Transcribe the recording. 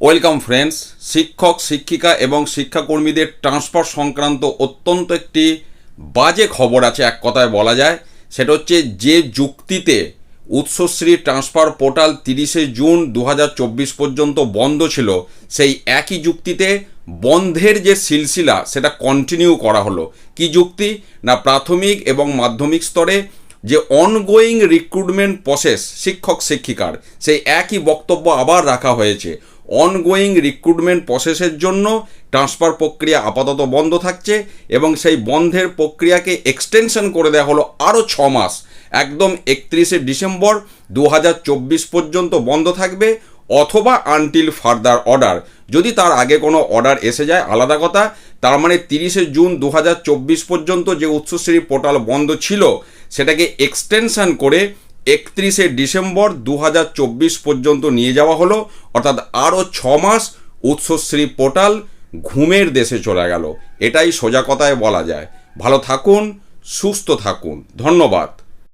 Welcome friends, শিক্ষক, শিক্ষিকা এবং শিক্ষাকর্মীদের ট্রান্সফার সংক্রান্ত অত্যন্ত একটি বাজে খবর আছে, এক কথায় বলা যায়। সেটা হচ্ছে যে যুক্তিতে উৎসশ্রী ট্রান্সফার পোর্টাল তিরিশে জুন দু হাজার চব্বিশ পর্যন্ত বন্ধ ছিল, সেই একই যুক্তিতে বন্ধের যে সিলসিলা, সেটা কন্টিনিউ করা হলো। কি যুক্তি? না প্রাথমিক এবং মাধ্যমিক স্তরে যে অনগোয়িং রিক্রুটমেন্ট প্রসেস শিক্ষক, শিক্ষিকার, সেই একই বক্তব্য আবার রাখা হয়েছে। অনগোয়িং রিক্রুটমেন্ট প্রসেসের জন্য ট্রান্সফার প্রক্রিয়া আপাতত বন্ধ থাকছে এবং সেই বন্ধের প্রক্রিয়াকে এক্সটেনশন করে দেওয়া হলো আরও ছ মাস। একদম একত্রিশে ডিসেম্বর দু হাজার চব্বিশ পর্যন্ত বন্ধ থাকবে অথবা আনটিল ফার্দার অর্ডার যদি তার আগে কোনো অর্ডার এসে যায়, আলাদা কথা, তার মানে তিরিশে জুন দু হাজার চব্বিশ পর্যন্ত যে উৎসশ্রী পোর্টাল বন্ধ ছিল, সেটাকে এক্সটেনশন করে একত্রিশে ডিসেম্বর দু হাজার চব্বিশ পর্যন্ত নিয়ে যাওয়া হলো, অর্থাৎ আরও ছ মাস উৎসশ্রী পোর্টাল ঘুমের দেশে চলে গেল। এটাই সোজা কথায় বলা যায়। ভালো থাকুন, সুস্থ থাকুন। ধন্যবাদ।